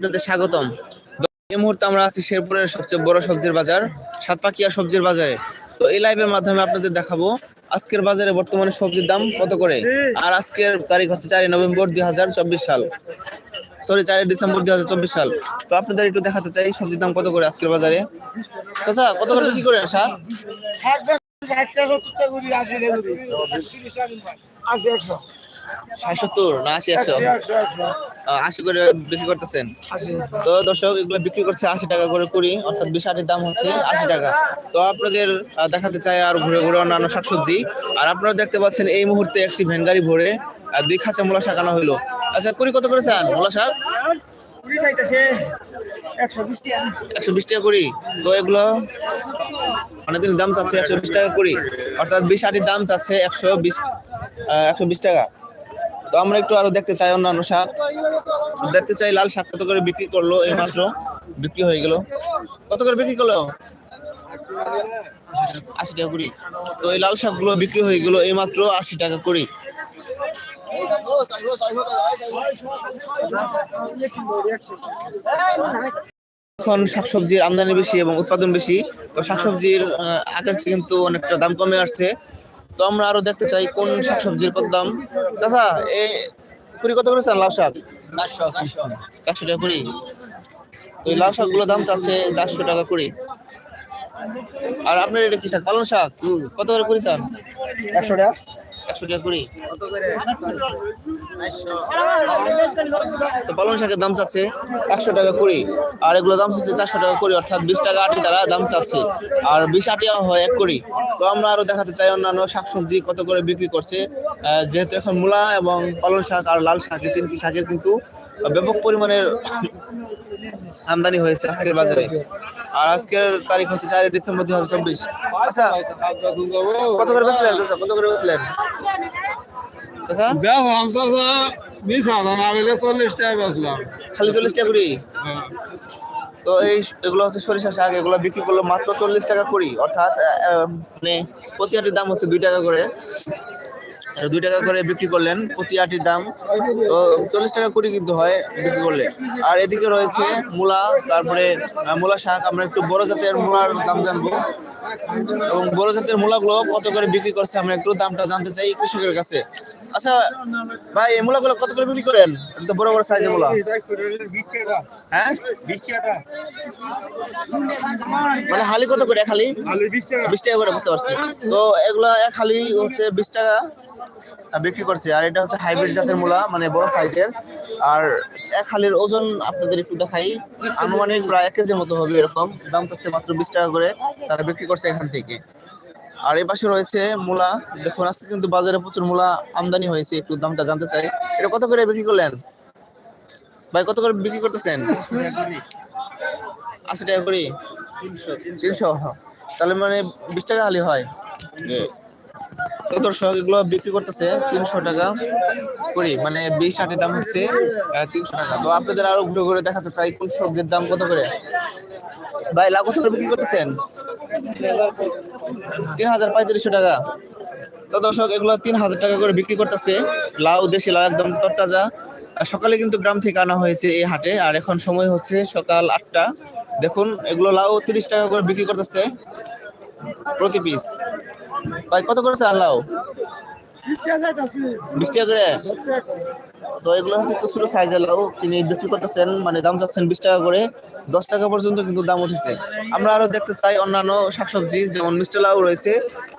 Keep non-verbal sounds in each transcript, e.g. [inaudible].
আপনাদের স্বাগতম। এই মুহূর্তে আমরা আছি শেরপুরের সবচেয়ে বড় সবজির বাজার, সাতপাকিয়া সবজির বাজারে। তো এই লাইভের মাধ্যমে আপনাদের দেখাবো, আজকের বাজারে বর্তমানে সবজির দাম কত করে? আর আজকের তারিখ হচ্ছে চারই নভেম্বর দুই হাজার চব্বিশ সাল। সরি চারই ডিসেম্বর দুই হাজার চব্বিশ সাল। তো আপনাদের একটু দেখাতে চাই সবজির দাম কত করে আজকের বাজারে। চাচা, কত করে বিক্রি করে আসা ষাট আহ, আশি করে বিক্রি করতেছেন। তো দর্শক এগুলো বিক্রি করছে আশি টাকা করে কুড়ি অর্থাৎ বিশ আটির দাম হচ্ছে আশি টাকা। তো আপনাদের দেখাতে চাই আর ঘুরে ঘুরে অন্যান্য শাকসবজি। আর আপনারা দেখতে পাচ্ছেন এই মুহূর্তে একটি ভ্যান গাড়ি ভরে আহ, দুই খাঁচা মূলা শাক আনা হইল। আচ্ছা কুড়ি কত করে চান মূলা শাক? একশো বিশ টাকা। করি তো এগুলো অনেকদিন দাম চাচ্ছে একশো বিশ টাকা কুড়ি। অর্থাৎ বিশ আটির দাম চাচ্ছে একশো বিশ একশো বিশ টাকা। তো আমরা একটু আরও দেখতে চাই অন্যান্য শাক। দেখতে চাই লাল শাক কত করে বিক্রি করল এই মাত্র? বিক্রি হয়ে গেল। কত করে বিক্রি করল? আশি টাকা কুড়ি। তো এই লাল শাকগুলো বিক্রি হয়ে গেল এই মাত্র আশি টাকা কুড়ি। এখন শাকসবজির আমদানি বেশি এবং উৎপাদন বেশি। তো শাকসবজির আগের চেয়ে কিন্তু অনেকটা দাম কমে আসছে। তো আমরা আরও দেখতে চাই কোন শাকসবজির কত দাম। চাচা এ কুড়ি কত করেছেন লাউ শাক? চারশো টাকা কুড়ি তো এই লাউ শাকগুলোর দাম চাচ্ছে চারশো টাকা কুড়ি আর আপনার এটা কি শাক? পালং শাক? কত করে কুড়ি চান? একশো টাকা। একশো টাকা কুড়ি তো পালং শাকের দাম চাচ্ছে একশো টাকা আর এগুলো দাম চাচ্ছে চারশো টাকা কুড়ি অর্থাৎ বিশ টাকা আটি তারা দাম চাচ্ছে। আর বিশ হয় এক কুড়ি তো আমরা আরও দেখাতে চাই অন্যান্য শাকসবজি কত করে বিক্রি করছে। যেহেতু এখন মূলা এবং পালং শাক আর লাল শাক এই তিনটি শাকের কিন্তু ব্যাপক পরিমাণের আমদানি হয়েছে আজকের বাজারে। আর আজকের তারিখ হচ্ছে চারই ডিসেম্বর দুই হাজার চব্বিশ। আচ্ছা কত করে বেচলেন কত করে বেচলেন? খালি চল্লিশ টাকা। তো এই এগুলো হচ্ছে সরিষা শাক, এগুলো বিক্রি করল মাত্র চল্লিশ টাকা কুড়ি। অর্থাৎ মানে প্রতি দাম হচ্ছে দুই টাকা করে। দুই টাকা করে বিক্রি করলেন। প্রতি আটির দাম তো চল্লিশ টাকা কুড়ি কিন্তু হয় বিক্রি করলে। আর এদিকে রয়েছে মূলা তারপরে মূলা শাক। আমরা একটু বড় জাতের মূলার দাম জানব। এবং বড় জাতের মূলাগুলো কত করে বিক্রি করছে আমরা একটু দামটা জানতে চাই কৃষকের কাছে। আচ্ছা ভাই এই মূলাগুলো কত করে বিক্রি করেন? একটু বড় বড় সাইজের মূলা। হ্যাঁ? মানে হালি কত করে এক হালি? বিশ টাকা করে বুঝতে পারছি। তো এগুলো এক হালি হচ্ছে বিশ টাকা। বিক্রি করছে। আর এটা হচ্ছে হাইব্রিড জাতের মূলা মানে বড় সাইজের আর এক হালির ওজন আপনাদের একটু দেখাই। আনুমানিক প্রায় এক কেজির মতো হবে এরকম। দাম হচ্ছে মাত্র বিশ টাকা করে। তারা বিক্রি করছে এখান থেকে। আর এই পাশে রয়েছে মূলা। দেখুন, আজকে কিন্তু বাজারে প্রচুর মূলা আমদানি হয়েছে। একটু দামটা জানতে চাই। এটা কত করে বিক্রি করলেন? ভাই, কত করে বিক্রি করতেছেন? আশি টাকা করে? তিনশো। তাহলে মানে বিশ টাকা হালি হয়। তো দর্শক, এগুলো বিক্রি করতেছে তিনশো টাকা করি। মানে বিশ আটের দাম হচ্ছে তিনশো টাকা। তো আপনাদের আরও ঘুরে ঘুরে দেখাতে চাই কোন সবজির দাম কত করে? ভাই, লাউ কত করে বিক্রি করতেছেন? তিন হাজার পঁয়ত্রিশশো টাকা। তো দর্শক, এগুলো তিন হাজার টাকা করে বিক্রি করতেছে। লাউ, দেশি লাউ একদম তরতাজা। সকালে কিন্তু গ্রাম থেকে আনা হয়েছে এই হাটে। আর এখন সময় হচ্ছে সকাল আটটা। দেখুন, এগুলো লাউ তিরিশ টাকা করে বিক্রি করতেছে। প্রতি পিস ভাই, কত করেছে মানে উঠেছে। আমরা আরও দেখতে চাই অন্যান্য শাকসবজি, যেমন মিষ্টি লাউ রয়েছে।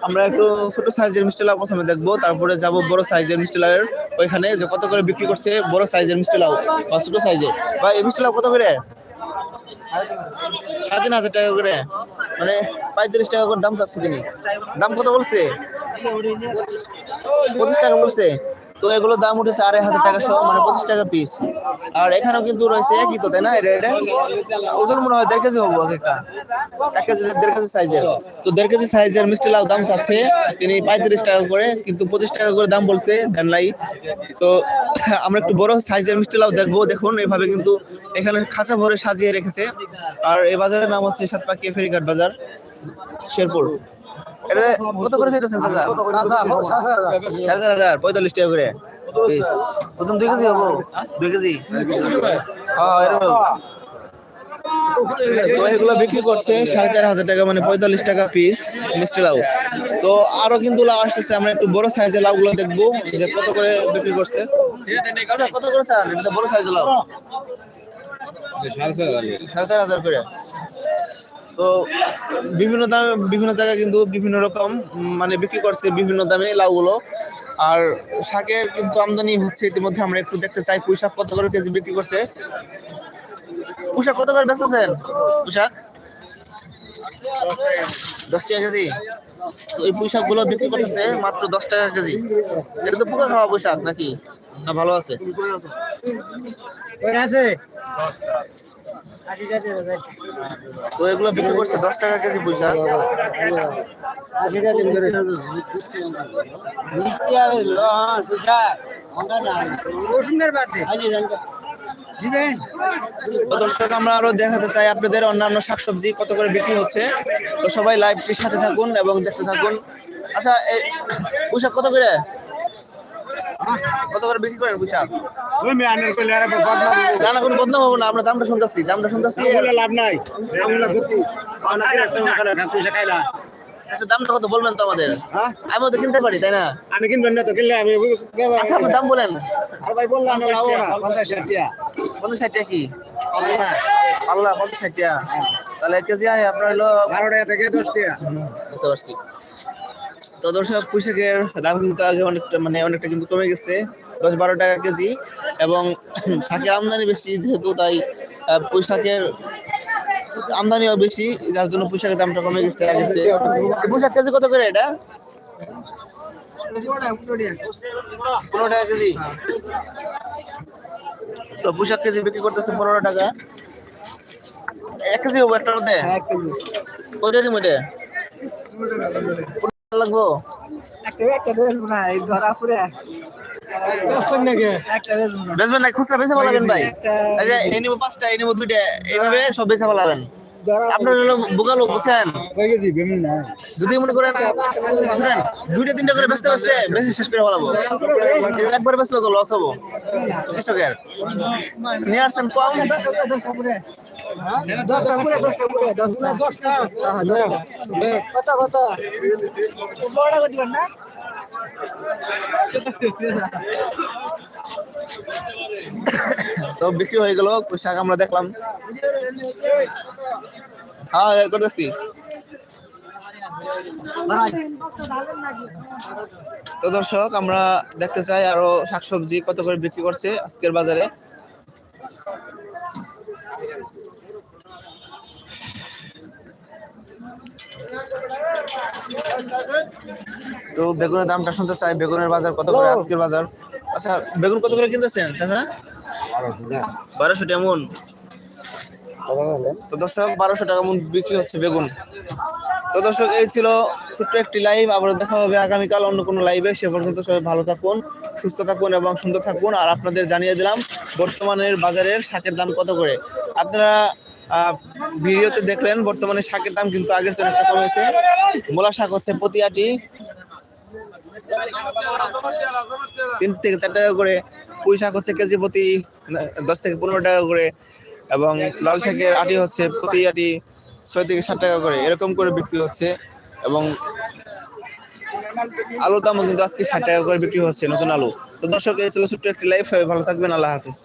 আমরা একটু ছোট সাইজের মিষ্টি লাউ প্রথমে দেখব, তারপরে যাব বড় সাইজের মিষ্টি লাউয়ের ওইখানে যে কত করে বিক্রি করছে বড় সাইজের মিষ্টি লাউ বা ছোট সাইজের ভাই মিষ্টি লাউ কত করে? সাড়ে তিন হাজার টাকা করে। মানে পঁয়ত্রিশ টাকা করে দাম চাচ্ছে তিনি। দাম কত বলছে? পঁচিশ টাকা বলছে। তো এগুলো দাম উঠেছে আড়াই হাজার টাকা সহ মানে পঁচিশ টাকা পিস আর এখানেও কিন্তু রয়েছে একই তো, তাই না? এটা এটা? ওজন মনে হয় দেড় কেজি হব একটা। এক কেজি, দেড় কেজি সাইজের। তো দেড় কেজি সাইজের মিষ্টি লাউ দাম চাচ্ছে। তিনি পঁয়ত্রিশ টাকা করে, কিন্তু পঁচিশ টাকা করে দাম বলছে ধান লাই তো আমরা একটু বড় সাইজের মিষ্টি লাউ দেখব। দেখুন, এভাবে কিন্তু এখানে খাঁচা ভরে সাজিয়ে রেখেছে। আর এই বাজারের নাম হচ্ছে সাতপাকিয়া ফেরিঘাট বাজার, শেরপুর। এটা কত করে চাইতেছেন চাচা? সাড়ে চার হাজার পঁয়তাল্লিশ টাকা করে। ওজন দুই কেজি হব? দুই কেজি? হ্যাঁ এরকম। তো এগুলো বিক্রি করছে সাড়ে চার হাজার টাকা মানে পঁয়তাল্লিশ টাকা পিস মিষ্টি লাউ। তো আরও কিন্তু লাউ আসতেছে আমরা একটু বড় সাইজের লাউ গুলো দেখব যে কত করে বিক্রি করছে। আচ্ছা কত করে চান? এটা তো বড় সাইজের লাউ। সাড়ে চার হাজার করে। তো বিভিন্ন দামে, বিভিন্ন জায়গায় কিন্তু বিভিন্ন রকম মানে বিক্রি করছে বিভিন্ন দামে লাউগুলো। আর শাকের কিন্তু আমদানি হচ্ছে ইতিমধ্যে, আমরা একটু দেখতে চাই পুঁই শাক কত করে কেজি বিক্রি করছে। পুঁই শাক কত করে বেচতেছেন পুঁই শাক দশ টাকা কেজি। তো এই পুঁই শাকগুলো বিক্রি করতেছে মাত্র দশ টাকা কেজি। এটা তো পোকা খাওয়া পুঁই শাক নাকি? না, ভালো আছে। তো এগুলো বিক্রি করছে দশ টাকা কেজি শাক তো দর্শক, আমরা আরও দেখাতে চাই আপনাদের অন্যান্য শাকসবজি, কত করে বিক্রি হচ্ছে। তো সবাই লাইভটির সাথে থাকুন এবং দেখতে থাকুন। আচ্ছা এই পোশাক কত করে? কত করে বিক্রি করেন না না কোনো বদনাম হব না আমরা দামটা শুনতেছি দামটা শুনতেছি। লাভ নাই আচ্ছা দামটা কত বলবেন তো আমাদের? হ্যাঁ? আমিও তো কিনতে পারি তাই না? আমি কিনবেন না তো কিনলে আমি আচ্ছা আপনি দাম বলেন। আর ভাই বললাম না লাভ না পঞ্চাশ ষাট টাকা পঞ্চাশ ষাট টাকা কি? আল্লাহ পঞ্চাশ ষাট টাকা তাহলে কেজি আয় আপনার হলো বারো টাকা থেকে দশ টাকা বুঝতে পারছি। তো দর্শক পুঁইশাকের দাম কিন্তু আগে অনেকটা মানে অনেকটা কিন্তু কমে গেছে দশ বারো টাকা কেজি। এবং [clears throat] শাকের আমদানি বেশি যেহেতু তাই আহ, পুঁইশাকের আমদানিও বেশি যার জন্য পুঁইশাকের দামটা কমে গেছে আগে চেয়ে। পুঁইশাক কেজি কত করে এটা? পনেরো টাকা কেজি। তো পুঁইশাক কেজি বিক্রি করতেছে পনেরো টাকা। এক কেজি হব একটার মধ্যে? কয়টা দিম ওইটা লাগবো? বেচবেন না খুচরা বেচে বলাবেন ভাই। এই নিবো পাঁচটা এই নিবো দুইটা এইভাবে সব বেচে বলাবেন আপনার হলো বোকা বুঝছেন? যদি মনে করেন শুনেন দুইটা তিনটা করে বেচতে বেচতে বেশি শেষ করে বলাবো একবার বেচলে তো লস হব। কৃষকের। নিয়ে আসছেন কম। কত কত বড় করে দিবেন না তো বিক্রি হয়ে গেল, পোশাক আমরা দেখলাম। হ্যাঁ করতেছি। তো দর্শক, আমরা দেখতে চাই আরও শাকসবজি কত করে বিক্রি করছে আজকের বাজারে। তো বেগুনের দামটা শুনতে চাই। বেগুনের বাজার কত করে? আজকের বাজার। আচ্ছা বেগুন কত করে কিনতেছেন চাচা? বারোশো টাকা মন। তো দর্শক বারোশো টাকা মন বিক্রি হচ্ছে বেগুন। তো দর্শক এই ছিল ছোট্ট একটি লাইভ আবার দেখা হবে আগামীকাল অন্য কোনো লাইভে সে পর্যন্ত সবাই ভালো থাকুন সুস্থ থাকুন এবং সুন্দর থাকুন। আর আপনাদের জানিয়ে দিলাম বর্তমানের বাজারের শাকের দাম কত করে? আপনারা ভিডিওতে দেখলেন, বর্তমানে শাকের দাম কিন্তু আগের চেয়ে কমেছে মূলা শাক হচ্ছে প্রতি আটি তিন থেকে চার টাকা করে, পুঁই শাক হচ্ছে কেজি প্রতি, দশ থেকে পনেরো টাকা করে, এবং লাল শাকের আটি হচ্ছে প্রতি আটি ছয় থেকে সাত টাকা করে, এরকম করে বিক্রি হচ্ছে, এবং আলুর দামও কিন্তু আজকে ষাট টাকা করে বিক্রি হচ্ছে নতুন আলু। তো দর্শক, এই ছিল ছোট্ট একটি লাইফ হবে ভালো থাকবেন, আল্লাহ হাফিজ।